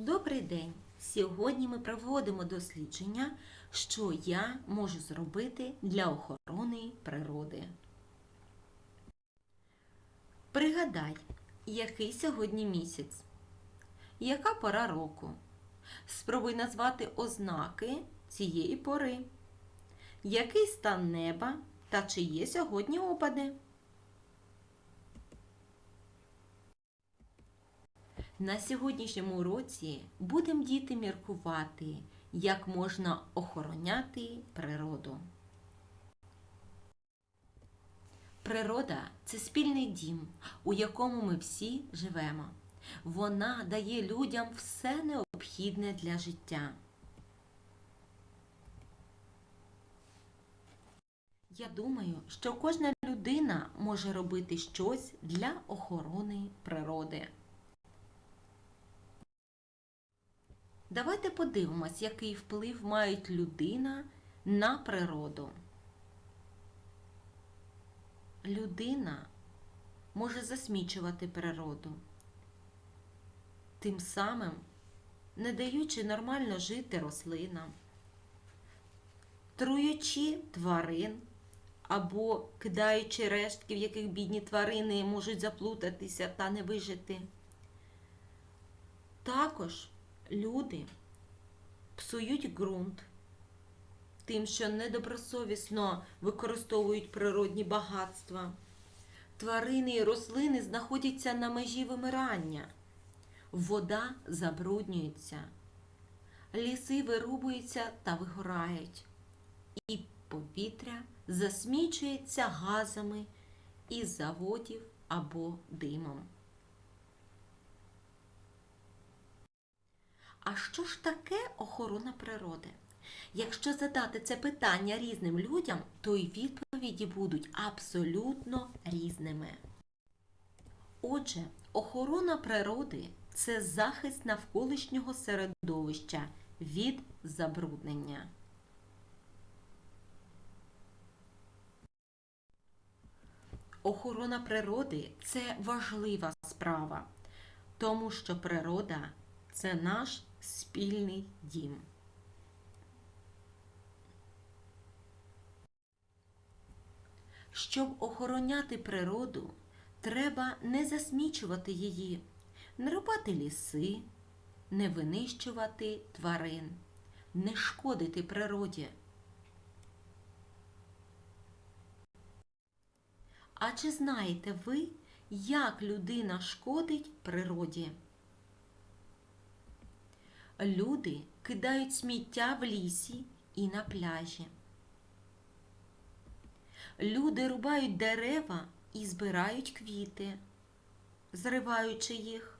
Добрий день! Сьогодні ми проводимо дослідження, що я можу зробити для охорони природи. Пригадай, який сьогодні місяць? Яка пора року? Спробуй назвати ознаки цієї пори. Який стан неба та чи є сьогодні опади? На сьогоднішньому уроці будемо діти міркувати, як можна охороняти природу. Природа це спільний дім, у якому ми всі живемо. Вона дає людям все необхідне для життя. Я думаю, що кожна людина може робити щось для охорони природи. Давайте подивимось, який вплив мають людина на природу. Людина може засмічувати природу, тим самим не даючи нормально жити рослинам, труючи тварин або кидаючи рештки, в яких бідні тварини можуть заплутатися та не вижити. Також люди псують ґрунт тим, що недобросовісно використовують природні багатства. Тварини і рослини знаходяться на межі вимирання. Вода забруднюється, ліси вирубуються та вигорають, і повітря засмічується газами із заводів або димом. А що ж таке охорона природи? Якщо задати це питання різним людям, то й відповіді будуть абсолютно різними. Отже, охорона природи це захист навколишнього середовища від забруднення. Охорона природи це важлива справа, тому що природа це наш спільний дім. Щоб охороняти природу, треба не засмічувати її, не рубати ліси, не винищувати тварин, не шкодити природі. А чи знаєте ви, як людина шкодить природі? Люди кидають сміття в лісі і на пляжі. Люди рубають дерева і збирають квіти, зриваючи їх.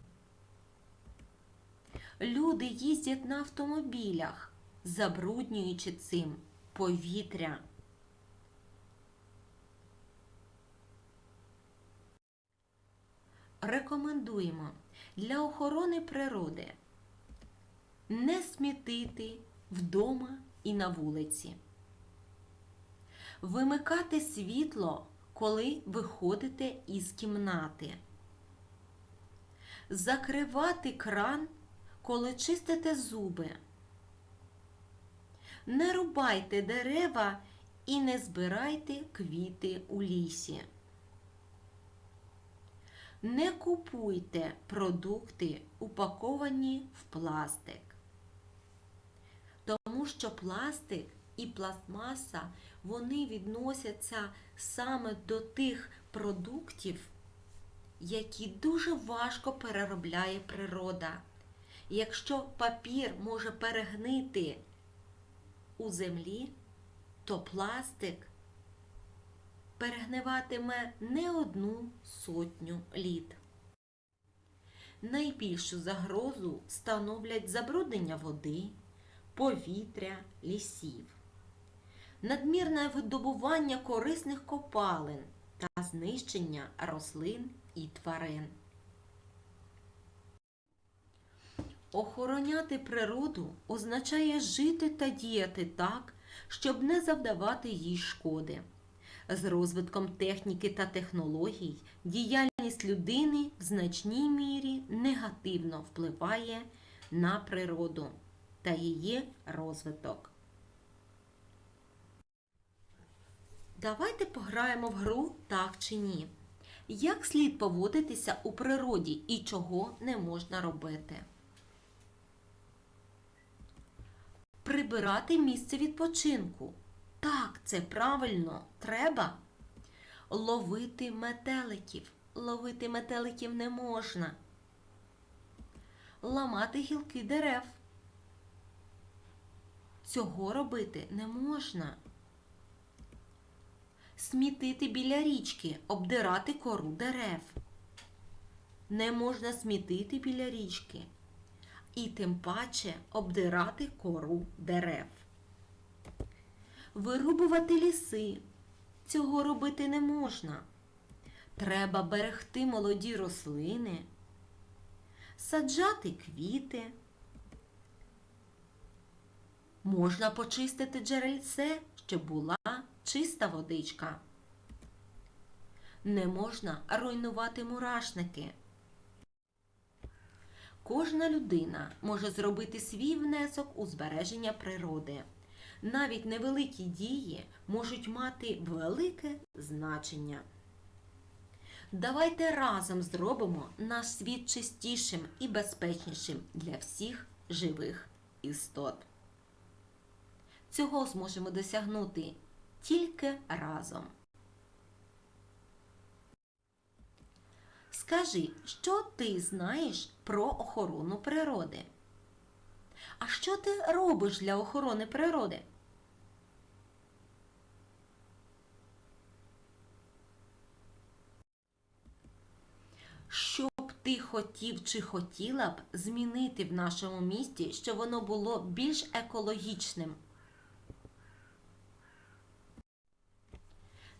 Люди їздять на автомобілях, забруднюючи цим повітря. Рекомендуємо для охорони природи не смітити вдома і на вулиці. Вимикати світло, коли виходите із кімнати. Закривати кран, коли чистите зуби. Не рубайте дерева і не збирайте квіти у лісі. Не купуйте продукти, упаковані в пластик тому що пластик і пластмаса вони відносяться саме до тих продуктів, які дуже важко переробляє природа. Якщо папір може перегнити у землі, то пластик перегниватиме не одну сотню літ. Найбільшу загрозу становлять забруднення води повітря, лісів, надмірне видобування корисних копалин та знищення рослин і тварин. Охороняти природу означає жити та діяти так, щоб не завдавати їй шкоди. З розвитком техніки та технологій діяльність людини в значній мірі негативно впливає на природу та її розвиток. Давайте пограємо в гру так чи ні. Як слід поводитися у природі і чого не можна робити? Прибирати місце відпочинку. Так, це правильно, треба. Ловити метеликів. Ловити метеликів не можна. Ламати гілки дерев. Цього робити не можна. Смітити біля річки, обдирати кору дерев. Не можна смітити біля річки. І тим паче обдирати кору дерев. Вирубувати ліси. Цього робити не можна. Треба берегти молоді рослини, саджати квіти. Можна почистити джерельце, щоб була чиста водичка. Не можна руйнувати мурашники. Кожна людина може зробити свій внесок у збереження природи. Навіть невеликі дії можуть мати велике значення. Давайте разом зробимо наш світ чистішим і безпечнішим для всіх живих істот. Цього зможемо досягнути тільки разом. Скажи, що ти знаєш про охорону природи? А що ти робиш для охорони природи? Що б ти хотів чи хотіла б змінити в нашому місті, щоб воно було більш екологічним?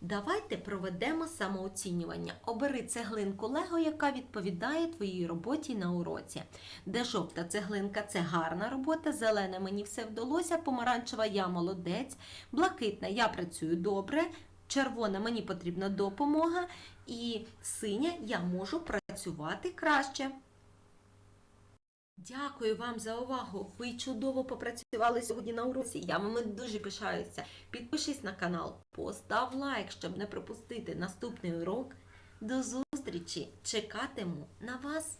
Давайте проведемо самооцінювання. Обери цеглинку Лего, яка відповідає твоїй роботі на уроці. Де жовта цеглинка це гарна робота, зелена мені все вдалося, помаранчева я молодець, блакитна я працюю добре, червона мені потрібна допомога, і синя я можу працювати краще. Дякую вам за увагу. Ви чудово попрацювали сьогодні на уроці. Я вами дуже пишаюся. Підпишись на канал, постав лайк, щоб не пропустити наступний урок. До зустрічі! Чекатиму на вас!